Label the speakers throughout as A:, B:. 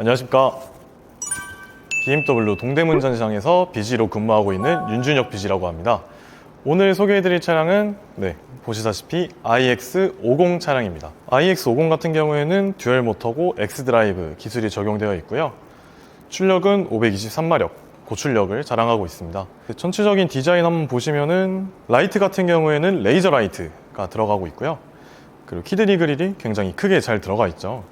A: 안녕하십니까. BMW 동대문 전시장에서 BG로 근무하고 있는 윤준혁 BG라고 합니다. 오늘 소개해드릴 차량은 네, 보시다시피 iX50 차량입니다. iX50 같은 경우에는 듀얼 모터고 X드라이브 기술이 적용되어 있고요. 출력은 523마력, 고출력을 자랑하고 있습니다. 전체적인 디자인 한번 보시면은 라이트 같은 경우에는 레이저 라이트가 들어가고 있고요. 그리고 키드니 그릴이 굉장히 크게 잘 들어가 있죠.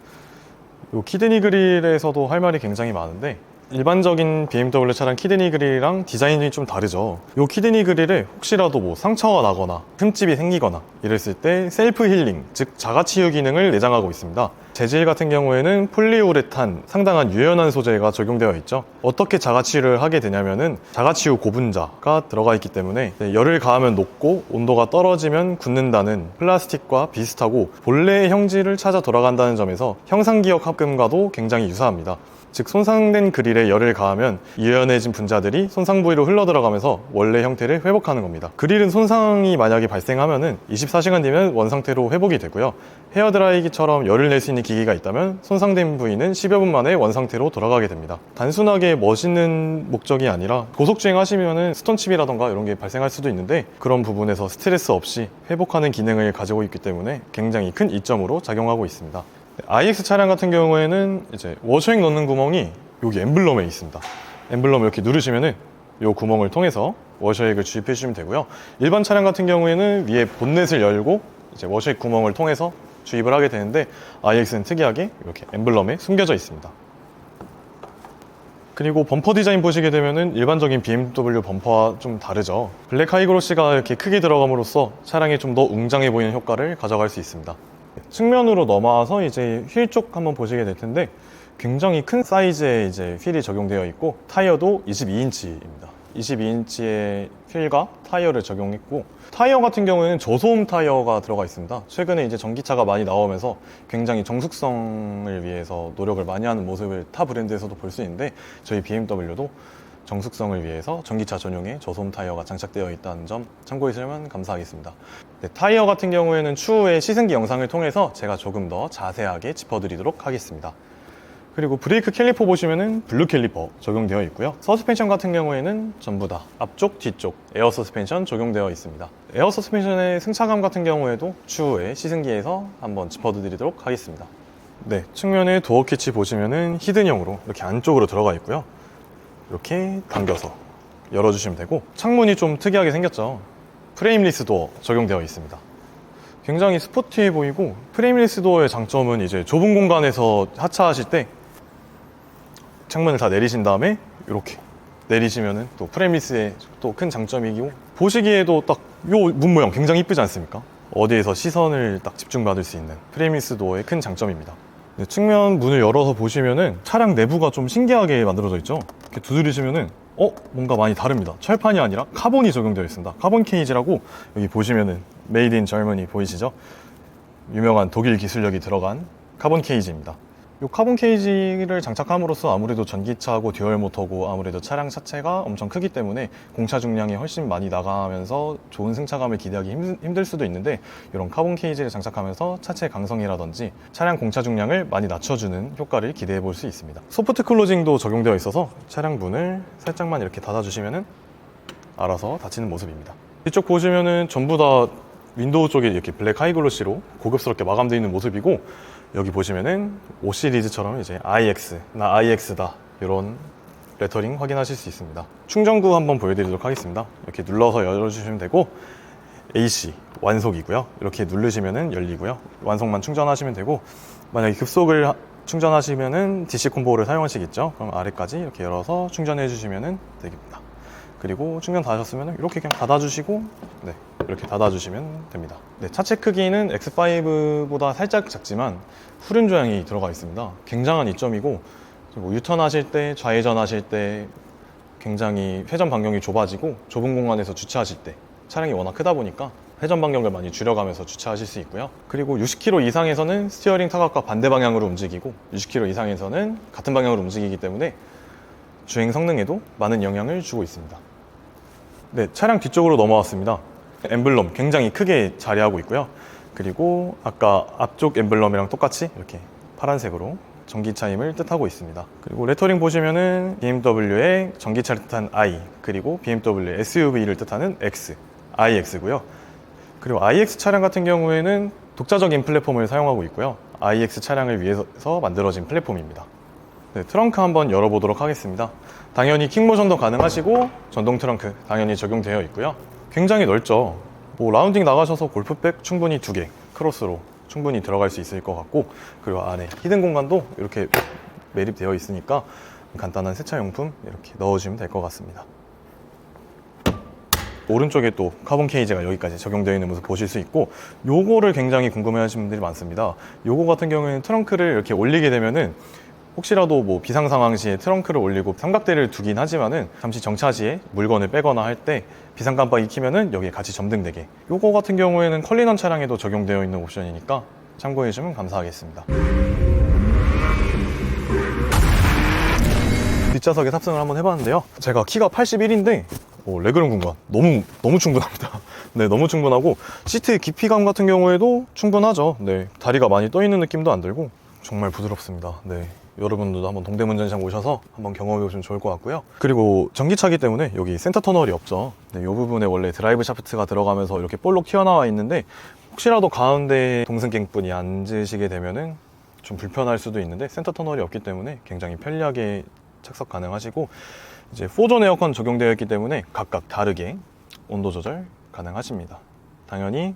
A: 요 키드니 그릴에서도 할 말이 굉장히 많은데 일반적인 BMW 차량 키드니 그릴이랑 디자인이 좀 다르죠. 요 키드니 그릴에 혹시라도 뭐 상처가 나거나 흠집이 생기거나 이랬을 때 셀프 힐링, 즉 자가 치유 기능을 내장하고 있습니다. 재질 같은 경우에는 폴리우레탄 상당한 유연한 소재가 적용되어 있죠. 어떻게 자가 치유를 하게 되냐면은 자가 치유 고분자가 들어가 있기 때문에 네, 열을 가하면 녹고 온도가 떨어지면 굳는다는 플라스틱과 비슷하고 본래의 형질을 찾아 돌아간다는 점에서 형상기억 합금과도 굉장히 유사합니다. 즉 손상된 그릴에 열을 가하면 유연해진 분자들이 손상 부위로 흘러 들어가면서 원래 형태를 회복하는 겁니다. 그릴은 손상이 만약에 발생하면은 24시간 뒤면 원상태로 회복이 되고요. 헤어 드라이기처럼 열을 낼 수 있는 기기가 있다면 손상된 부위는 10여 분 만에 원상태로 돌아가게 됩니다. 단순하게 멋있는 목적이 아니라 고속 주행 하시면은 스톤칩이라던가 이런 게 발생할 수도 있는데 그런 부분에서 스트레스 없이 회복하는 기능을 가지고 있기 때문에 굉장히 큰 이점으로 작용하고 있습니다. iX 차량 같은 경우에는 이제 워셔액 넣는 구멍이 여기 엠블럼에 있습니다. 엠블럼 이렇게 누르시면은 이 구멍을 통해서 워셔액을 주입해 주시면 되고요. 일반 차량 같은 경우에는 위에 본넷을 열고 이제 워셔액 구멍을 통해서 주입을 하게 되는데 iX는 특이하게 이렇게 엠블럼에 숨겨져 있습니다. 그리고 범퍼 디자인 보시게 되면은 일반적인 BMW 범퍼와 좀 다르죠. 블랙 하이그로시가 이렇게 크게 들어감으로써 차량이 좀 더 웅장해 보이는 효과를 가져갈 수 있습니다. 측면으로 넘어와서 이제 휠 쪽 한번 보시게 될 텐데 굉장히 큰 사이즈의 이제 휠이 적용되어 있고 타이어도 22인치입니다. 22인치의 휠과 타이어를 적용했고 타이어 같은 경우에는 저소음 타이어가 들어가 있습니다. 최근에 이제 전기차가 많이 나오면서 굉장히 정숙성을 위해서 노력을 많이 하는 모습을 타 브랜드에서도 볼 수 있는데 저희 BMW도 정숙성을 위해서 전기차 전용의 저소음 타이어가 장착되어 있다는 점 참고해 주시면 감사하겠습니다. 네, 타이어 같은 경우에는 추후에 시승기 영상을 통해서 제가 조금 더 자세하게 짚어드리도록 하겠습니다. 그리고 브레이크 캘리퍼 보시면은 블루 캘리퍼 적용되어 있고요. 서스펜션 같은 경우에는 전부 다 앞쪽, 뒤쪽 에어 서스펜션 적용되어 있습니다. 에어 서스펜션의 승차감 같은 경우에도 추후에 시승기에서 한번 짚어드리도록 하겠습니다. 네, 측면에 도어 캐치 보시면은 히든형으로 이렇게 안쪽으로 들어가 있고요. 이렇게 당겨서 열어주시면 되고 창문이 좀 특이하게 생겼죠. 프레임리스 도어 적용되어 있습니다. 굉장히 스포티해 보이고 프레임리스 도어의 장점은 이제 좁은 공간에서 하차하실 때 창문을 다 내리신 다음에 이렇게 내리시면은 또 프레임리스의 또 큰 장점이고 보시기에도 딱 요 문 모양 굉장히 이쁘지 않습니까? 어디에서 시선을 딱 집중받을 수 있는 프레임리스 도어의 큰 장점입니다. 네, 측면 문을 열어서 보시면은 차량 내부가 좀 신기하게 만들어져 있죠. 이렇게 두드리시면은 어 뭔가 많이 다릅니다. 철판이 아니라 카본이 적용되어 있습니다. 카본 케이지라고 여기 보시면은 메이드 인 젊은이 보이시죠? 유명한 독일 기술력이 들어간 카본 케이지입니다. 이 카본 케이지를 장착함으로써 아무래도 전기차고 듀얼 모터고 아무래도 차량 자체가 엄청 크기 때문에 공차 중량이 훨씬 많이 나가면서 좋은 승차감을 기대하기 힘- 힘들 수도 있는데 이런 카본 케이지를 장착하면서 차체 강성이라든지 차량 공차 중량을 많이 낮춰주는 효과를 기대해 볼 수 있습니다. 소프트 클로징도 적용되어 있어서 차량 문을 살짝만 이렇게 닫아주시면은 알아서 닫히는 모습입니다. 이쪽 보시면은 전부 다 윈도우 쪽에 이렇게 블랙 하이글로시로 고급스럽게 마감되어 있는 모습이고 여기 보시면은 5 시리즈처럼 이제 iX 나 iX다 이런 레터링 확인하실 수 있습니다. 충전구 한번 보여드리도록 하겠습니다. 이렇게 눌러서 열어주시면 되고 AC 완속이고요. 이렇게 누르시면은 열리고요. 완속만 충전하시면 되고 만약에 급속을 하- 충전하시면은 DC 콤보를 사용하시겠죠. 그럼 아래까지 이렇게 열어서 충전해 주시면은 되겠습니다. 그리고 충전 다 하셨으면 이렇게 그냥 닫아주시고 네, 이렇게 닫아주시면 됩니다. 네, 차체 크기는 X5보다 살짝 작지만 후륜 조향이 들어가 있습니다. 굉장한 이점이고 뭐 유턴하실 때, 좌회전 하실 때 굉장히 회전 반경이 좁아지고 좁은 공간에서 주차하실 때 차량이 워낙 크다 보니까 회전 반경을 많이 줄여가면서 주차하실 수 있고요. 그리고 60km 이상에서는 스티어링 타각과 반대 방향으로 움직이고 60km 이상에서는 같은 방향으로 움직이기 때문에 주행 성능에도 많은 영향을 주고 있습니다. 네, 차량 뒤쪽으로 넘어왔습니다. 엠블럼 굉장히 크게 자리하고 있고요. 그리고 아까 앞쪽 엠블럼이랑 똑같이 이렇게 파란색으로 전기차임을 뜻하고 있습니다. 그리고 레터링 보시면은 BMW의 전기차를 뜻한 I 그리고 BMW SUV를 뜻하는 X, iX고요. 그리고 iX 차량 같은 경우에는 독자적인 플랫폼을 사용하고 있고요. iX 차량을 위해서 만들어진 플랫폼입니다. 네, 트렁크 한번 열어보도록 하겠습니다. 당연히 킥모션도 가능하시고 전동 트렁크 당연히 적용되어 있고요. 굉장히 넓죠. 뭐 라운딩 나가셔서 골프백 충분히 두 개 크로스로 충분히 들어갈 수 있을 것 같고 그리고 안에 히든 공간도 이렇게 매립되어 있으니까 간단한 세차용품 이렇게 넣어주면 될 것 같습니다. 오른쪽에 또 카본 케이지가 여기까지 적용되어 있는 모습 보실 수 있고 요거를 굉장히 궁금해 하시는 분들이 많습니다. 요거 같은 경우에는 트렁크를 이렇게 올리게 되면은 혹시라도 뭐 비상 상황 시에 트렁크를 올리고 삼각대를 두긴 하지만은 잠시 정차 시에 물건을 빼거나 할 때 비상 깜빡이 키면은 여기에 같이 점등되게 요거 같은 경우에는 컬리넌 차량에도 적용되어 있는 옵션이니까 참고해 주시면 감사하겠습니다. 뒷좌석에 탑승을 한번 해봤는데요. 제가 키가 81인데 레그룸 공간 너무 너무 충분합니다. 네, 너무 충분하고 시트 깊이감 같은 경우에도 충분하죠. 네, 다리가 많이 떠 있는 느낌도 안 들고 정말 부드럽습니다. 네. 여러분들도 한번 동대문 전시장 오셔서 한번 경험해 보시면 좋을 것 같고요. 그리고 전기차기 때문에 여기 센터 터널이 없죠. 네, 이 부분에 원래 드라이브 샤프트가 들어가면서 이렇게 볼록 튀어나와 있는데 혹시라도 가운데 동승객분이 앉으시게 되면은 좀 불편할 수도 있는데 센터 터널이 없기 때문에 굉장히 편리하게 착석 가능하시고 이제 4존 에어컨 적용되어 있기 때문에 각각 다르게 온도 조절 가능하십니다. 당연히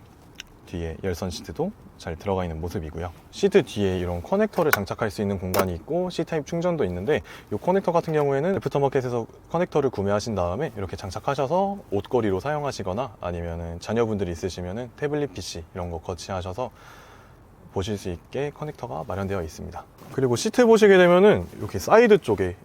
A: 뒤에 열선 시트도 잘 들어가 있는 모습이고요. 시트 뒤에 이런 커넥터를 장착할 수 있는 공간이 있고 C타입 충전도 있는데 이 커넥터 같은 경우에는 애프터마켓에서 커넥터를 구매하신 다음에 이렇게 장착하셔서 옷걸이로 사용하시거나 아니면은 자녀분들이 있으시면은 태블릿 PC 이런 거 거치하셔서 보실 수 있게 커넥터가 마련되어 있습니다. 그리고 시트 보시게 되면은 이렇게 사이드 쪽에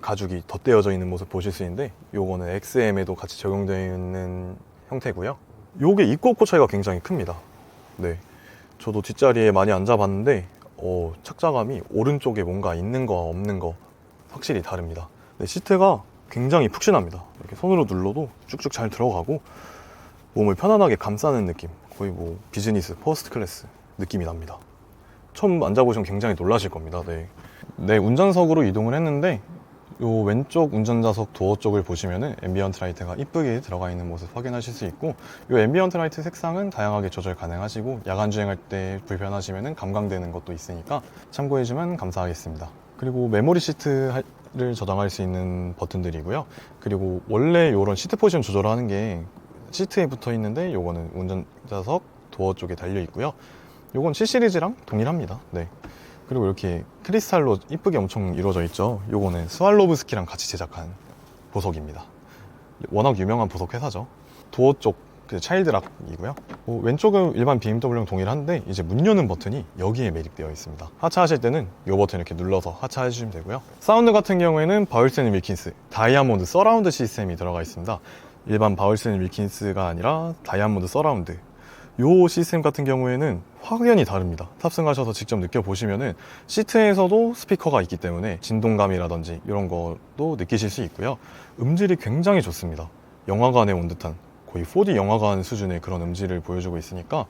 A: 가죽이 덧대어져 있는 모습 보실 수 있는데 요거는 XM에도 같이 적용되어 있는 형태고요. 요게 입고 차이가 굉장히 큽니다. 네. 저도 뒷자리에 많이 앉아봤는데 어, 착자감이 오른쪽에 뭔가 있는 거 없는 거 확실히 다릅니다. 네, 시트가 굉장히 푹신합니다. 이렇게 손으로 눌러도 쭉쭉 잘 들어가고 몸을 편안하게 감싸는 느낌. 거의 뭐 비즈니스, 퍼스트 클래스 느낌이 납니다. 처음 앉아보시면 굉장히 놀라실 겁니다. 네. 네, 운전석으로 이동을 했는데 요 왼쪽 운전좌석 도어 쪽을 보시면은 앰비언트 라이트가 이쁘게 들어가 있는 모습 확인하실 수 있고 요 앰비언트 라이트 색상은 다양하게 조절 가능하시고 야간 주행할 때 불편하시면은 감광되는 것도 있으니까 참고해 주면 감사하겠습니다. 그리고 메모리 시트를 저장할 수 있는 버튼들이고요. 그리고 원래 요런 시트 포지션 조절하는 게 시트에 붙어 있는데 요거는 운전좌석 도어 쪽에 달려 있고요. 요건 7 시리즈랑 동일합니다. 네. 그리고 이렇게 크리스탈로 이쁘게 엄청 이루어져 있죠. 요거는 스왈로브스키랑 같이 제작한 보석입니다. 워낙 유명한 보석 회사죠. 도어 쪽그 차일드락이고요. 뭐 왼쪽은 일반 BMW랑 동일한데 이제 문 여는 버튼이 여기에 매립되어 있습니다. 하차하실 때는 이 버튼 이렇게 눌러서 하차해 주시면 되고요. 사운드 같은 경우에는 바울센 윌킨스 다이아몬드 서라운드 시스템이 들어가 있습니다. 일반 바울센 윌킨스가 아니라 다이아몬드 서라운드 요 시스템 같은 경우에는 확연히 다릅니다. 탑승하셔서 직접 느껴보시면은 시트에서도 스피커가 있기 때문에 진동감이라든지 이런 것도 느끼실 수 있고요. 음질이 굉장히 좋습니다. 영화관에 온 듯한 거의 4D 영화관 수준의 그런 음질을 보여주고 있으니까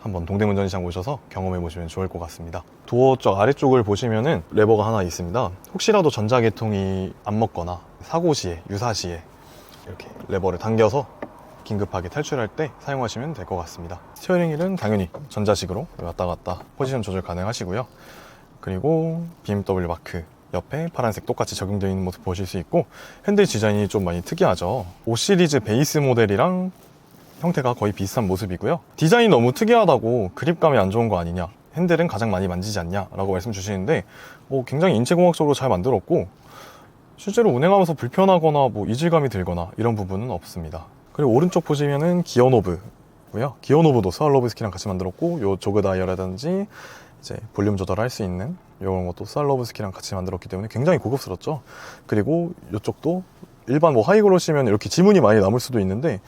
A: 한번 동대문 전시장 오셔서 경험해 보시면 좋을 것 같습니다. 도어 쪽 아래쪽을 보시면은 레버가 하나 있습니다. 혹시라도 전자계통이 안 먹거나 사고 시에 유사 시에 이렇게 레버를 당겨서 긴급하게 탈출할 때 사용하시면 될 것 같습니다. 스티어링 휠은 당연히 전자식으로 왔다 갔다 포지션 조절 가능하시고요. 그리고 BMW 마크 옆에 파란색 똑같이 적용되어 있는 모습 보실 수 있고 핸들 디자인이 좀 많이 특이하죠. 5 시리즈 베이스 모델이랑 형태가 거의 비슷한 모습이고요. 디자인이 너무 특이하다고 그립감이 안 좋은 거 아니냐 핸들은 가장 많이 만지지 않냐 라고 말씀 주시는데 어, 굉장히 인체공학적으로 잘 만들었고 실제로 운행하면서 불편하거나 뭐 이질감이 들거나 이런 부분은 없습니다. 그리고 오른쪽 보시면은 기어 노브고요. 기어 노브도 스왈로브스키랑 같이 만들었고 요 조그 다이얼이라든지 이제 볼륨 조절할 수 있는 이런 것도 스왈로브스키랑 같이 만들었기 때문에 굉장히 고급스럽죠. 그리고 이쪽도 일반 뭐 하이그로시면 이렇게 지문이 많이 남을 수도 있는데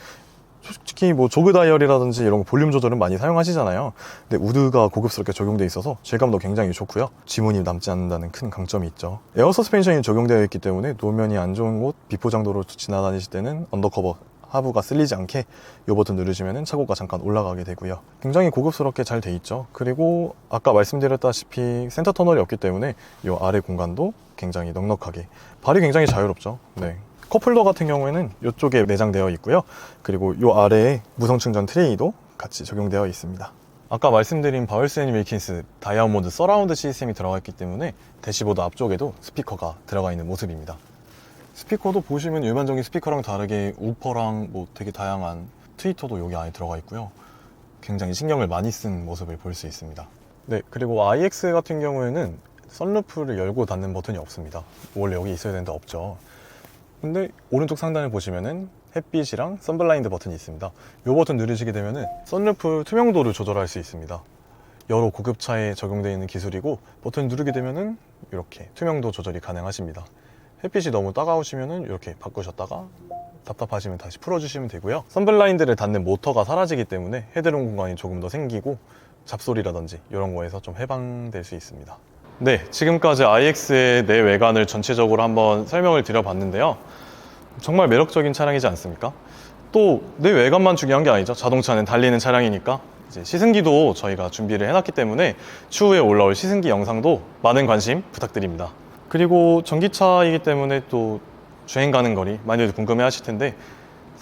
A: 솔직히 뭐 조그 다이얼이라든지 이런 거 볼륨 조절은 많이 사용하시잖아요. 근데 우드가 고급스럽게 적용돼 있어서 질감도 굉장히 좋고요. 지문이 남지 않는다는 큰 강점이 있죠. 에어 서스펜션이 적용되어 있기 때문에 노면이 안 좋은 곳 비포장도로 지나다니실 때는 언더커버 하부가 쓸리지 않게 이 버튼 누르시면 차고가 잠깐 올라가게 되고요. 굉장히 고급스럽게 잘 돼 있죠. 그리고 아까 말씀드렸다시피 센터 터널이 없기 때문에 이 아래 공간도 굉장히 넉넉하게 발이 굉장히 자유롭죠. 네. 컵홀더 같은 경우에는 이쪽에 내장되어 있고요. 그리고 이 아래에 무선 충전 트레이도 같이 적용되어 있습니다. 아까 말씀드린 바울스 앤 윌킨스 다이아몬드 서라운드 시스템이 들어가 있기 때문에 대시보드 앞쪽에도 스피커가 들어가 있는 모습입니다. 스피커도 보시면 일반적인 스피커랑 다르게 우퍼랑 뭐 되게 다양한 트위터도 여기 안에 들어가 있고요. 굉장히 신경을 많이 쓴 모습을 볼 수 있습니다. 네, 그리고 IX 같은 경우에는 썬루프를 열고 닫는 버튼이 없습니다. 원래 여기 있어야 되는데 없죠. 근데 오른쪽 상단을 보시면은 햇빛이랑 선블라인드 버튼이 있습니다. 이 버튼 누르시게 되면은 썬루프 투명도를 조절할 수 있습니다. 여러 고급차에 적용되어 있는 기술이고 버튼 누르게 되면은 이렇게 투명도 조절이 가능하십니다. 햇빛이 너무 따가우시면은 이렇게 바꾸셨다가 답답하시면 다시 풀어주시면 되고요. 선블라인드를 닫는 모터가 사라지기 때문에 헤드룸 공간이 조금 더 생기고 잡소리라든지 이런 거에서 좀 해방될 수 있습니다. 네, 지금까지 iX의 내 외관을 전체적으로 한번 설명을 드려봤는데요. 정말 매력적인 차량이지 않습니까? 또 내 외관만 중요한 게 아니죠. 자동차는 달리는 차량이니까 시승기도 저희가 준비를 해놨기 때문에 추후에 올라올 시승기 영상도 많은 관심 부탁드립니다. 그리고 전기차이기 때문에 또 주행 가는 거리 많이들 궁금해 하실 텐데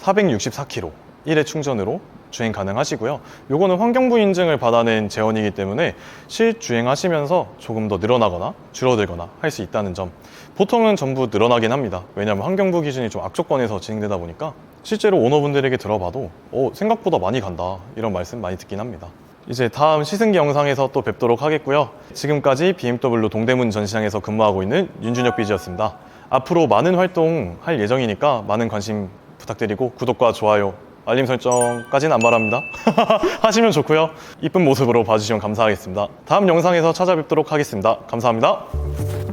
A: 464km 1회 충전으로 주행 가능하시고요. 요거는 환경부 인증을 받아낸 제원이기 때문에 실주행하시면서 조금 더 늘어나거나 줄어들거나 할 수 있다는 점. 보통은 전부 늘어나긴 합니다. 왜냐하면 환경부 기준이 좀 악조건에서 진행되다 보니까 실제로 오너분들에게 들어봐도 어, 생각보다 많이 간다 이런 말씀 많이 듣긴 합니다. 이제 다음 시승기 영상에서 또 뵙도록 하겠고요. 지금까지 BMW 동대문 전시장에서 근무하고 있는 윤준혁 비지였습니다. 앞으로 많은 활동 할 예정이니까 많은 관심 부탁드리고 구독과 좋아요, 알림 설정까지는 안 바랍니다. 하시면 좋고요. 이쁜 모습으로 봐주시면 감사하겠습니다. 다음 영상에서 찾아뵙도록 하겠습니다. 감사합니다.